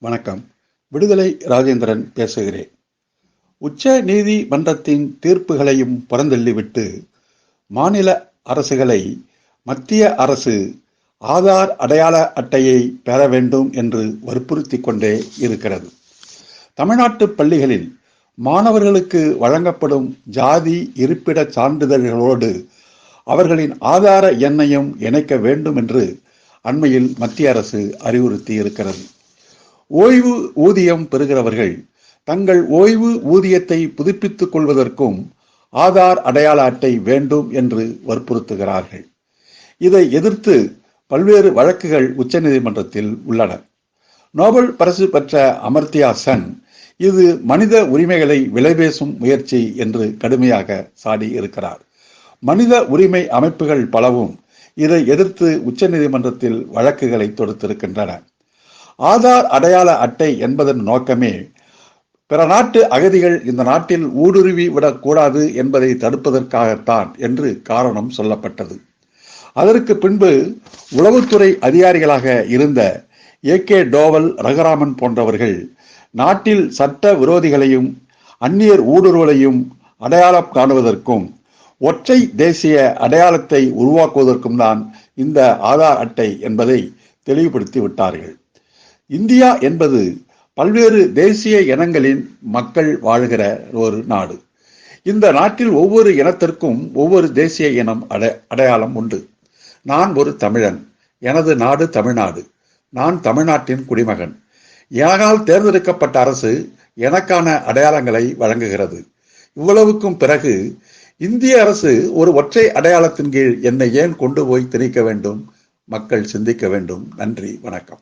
வணக்கம். விடுதலை ராஜேந்திரன் பேசுகிறேன். உச்ச நீதிமன்றத்தின் தீர்ப்புகளையும் புறந்தள்ளிவிட்டு மாநில அரசுகளை மத்திய அரசு ஆதார் அடையாள அட்டையை பெற வேண்டும் என்று வற்புறுத்தி கொண்டே இருக்கிறது. தமிழ்நாட்டு பள்ளிகளில் மாணவர்களுக்கு வழங்கப்படும் ஜாதி இருப்பிட சான்றிதழ்களோடு அவர்களின் ஆதார எண்ணையும் இணைக்க வேண்டும் என்று அண்மையில் மத்திய அரசு அறிவுறுத்தி இருக்கிறது ஓய்வு ஊதியம் பெறுகிறவர்கள் தங்கள் ஓய்வு ஊதியத்தை புதுப்பித்துக் கொள்வதற்கும் ஆதார் அடையாள அட்டை வேண்டும் என்று வற்புறுத்துகிறார்கள். இதை எதிர்த்து பல்வேறு வழக்குகள் உச்சநீதிமன்றத்தில் உள்ளன. நோபல் பரிசு பெற்ற அமர்த்தியா சென் இது மனித உரிமைகளை விலைபேசும் முயற்சி என்று கடுமையாக சாடி இருக்கிறார். மனித உரிமை அமைப்புகள் பலவும் இதை எதிர்த்து உச்சநீதிமன்றத்தில் வழக்குகளை தொடுத்திருக்கின்றன. ஆதார் அடையாள அட்டை என்பதன் நோக்கமே பிற நாட்டு அகதிகள் இந்த நாட்டில் ஊடுருவி விடக்கூடாது என்பதை தடுப்பதற்காகத்தான் என்று காரணம் சொல்லப்பட்டது. அதற்கு பின்பு உளவுத்துறை அதிகாரிகளாக இருந்த ஏ கே டோவல் ரகுராமன் போன்றவர்கள் நாட்டில் சட்ட விரோதிகளையும் அந்நியர் ஊடுருவலையும் அடையாளம் காணுவதற்கும் ஒற்றை தேசிய அடையாளத்தை உருவாக்குவதற்கும் தான் இந்த ஆதார் அட்டை என்பதை தெளிவுபடுத்தி விட்டார்கள். இந்தியா என்பது பல்வேறு தேசிய இனங்களின் மக்கள் வாழ்கிற ஒரு நாடு. இந்த நாட்டில் ஒவ்வொரு இனத்திற்கும் ஒவ்வொரு தேசிய இனம் அடை அடையாளம் உண்டு. நான் ஒரு தமிழன். எனது நாடு தமிழ்நாடு. நான் தமிழ்நாட்டின் குடிமகன். எனால் தேர்ந்தெடுக்கப்பட்ட அரசு எனக்கான அடையாளங்களை வழங்குகிறது. இவ்வளவுக்கும் பிறகு இந்திய அரசு ஒரு ஒற்றை அடையாளத்தின் கீழ் என்னை ஏன் கொண்டு போய் திணிக்க வேண்டும்? மக்கள் சிந்திக்க வேண்டும். நன்றி. வணக்கம்.